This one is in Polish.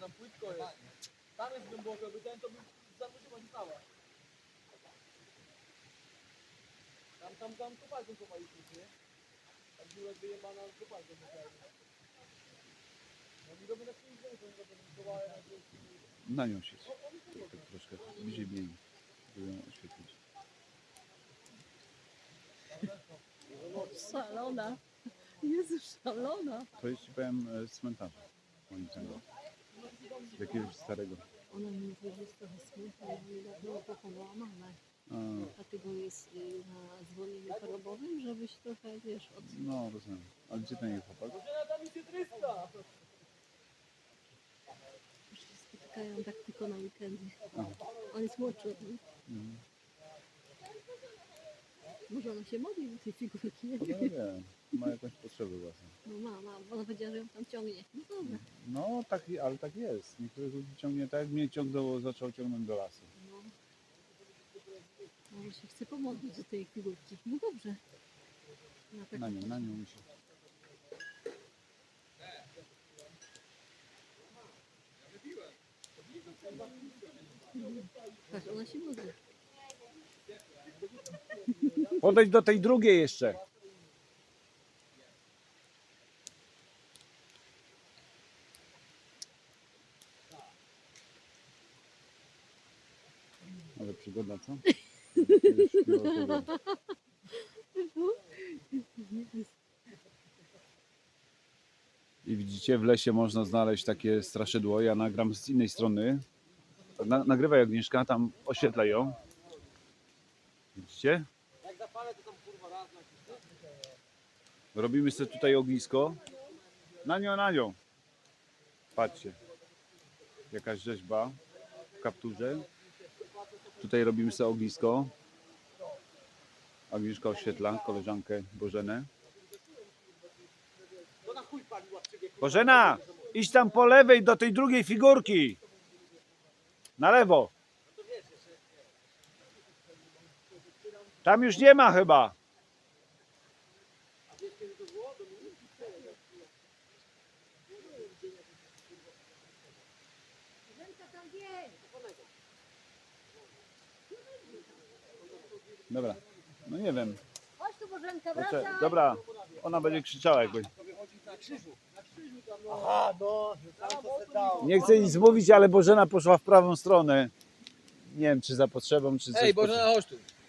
tam płytko jest. Tam jest głęboko, by ten to by zawróciła stała. Tam, tam, tam kopalką kopaliśmy, nie? Tam dziurek wyjebana z kopalką musiałem. No mi robię na to bym na nią się tak troszkę bliżej żeby ją oświetlić. Szalona. Jezu, szalona. To jest ci powiem e, z cmentarza, moim zdaniem. Z jakiegoś starego. Ona mi że jest trochę smutna, bo niedawno pochowała mamę. A, Dlatego jest y, na zwolnieniu chorobowym, żebyś trochę, wiesz, od... no rozumiem. Ale gdzie ten jej chłopak? Bożena, tam jest 300! że się spotykają tak tylko na weekendy. On jest młodszy od niej. Mhm. Może ona się modli do tej figurki, nie No wiem. wiem, ma jakąś potrzebę własną. No ma, ma, bo ona powiedziała, że ją tam ciągnie. No dobra. No tak, ale tak jest. Niektórych ludzi ciągnie tak, jak mnie ciągnęło, zaczął ciągnąć do lasu. No. Może się chce pomodlić do tej figurki. No dobrze. Na, tak Na nią, na nią musi. Patrz, ona się modli. Podejdź do tej drugiej jeszcze. Ale przygoda, co? I widzicie, w lesie można znaleźć takie straszydło. Ja nagram z innej strony. Na, nagrywaj Agnieszka, tam oświetlaj ją. Widzicie? Jak zapalę, to tam kurwa raz na Robimy sobie tutaj ognisko. Na nią, na nią. Patrzcie. Jakaś rzeźba w kapturze. Tutaj robimy sobie ognisko. Agnieszka oświetla koleżankę Bożenę. Bożena, idź tam po lewej do tej drugiej figurki. Na lewo. Tam już nie ma chyba. Dobra, no nie wiem. Chodź tu Bożenka, Kurczę, Dobra, ona będzie krzyczała jakby. Aha, no, tam to se dało. Nie chcę nic mówić, ale Bożena poszła w prawą stronę. Nie wiem, czy za potrzebą, czy coś. Ej, Bożena, chodź tu.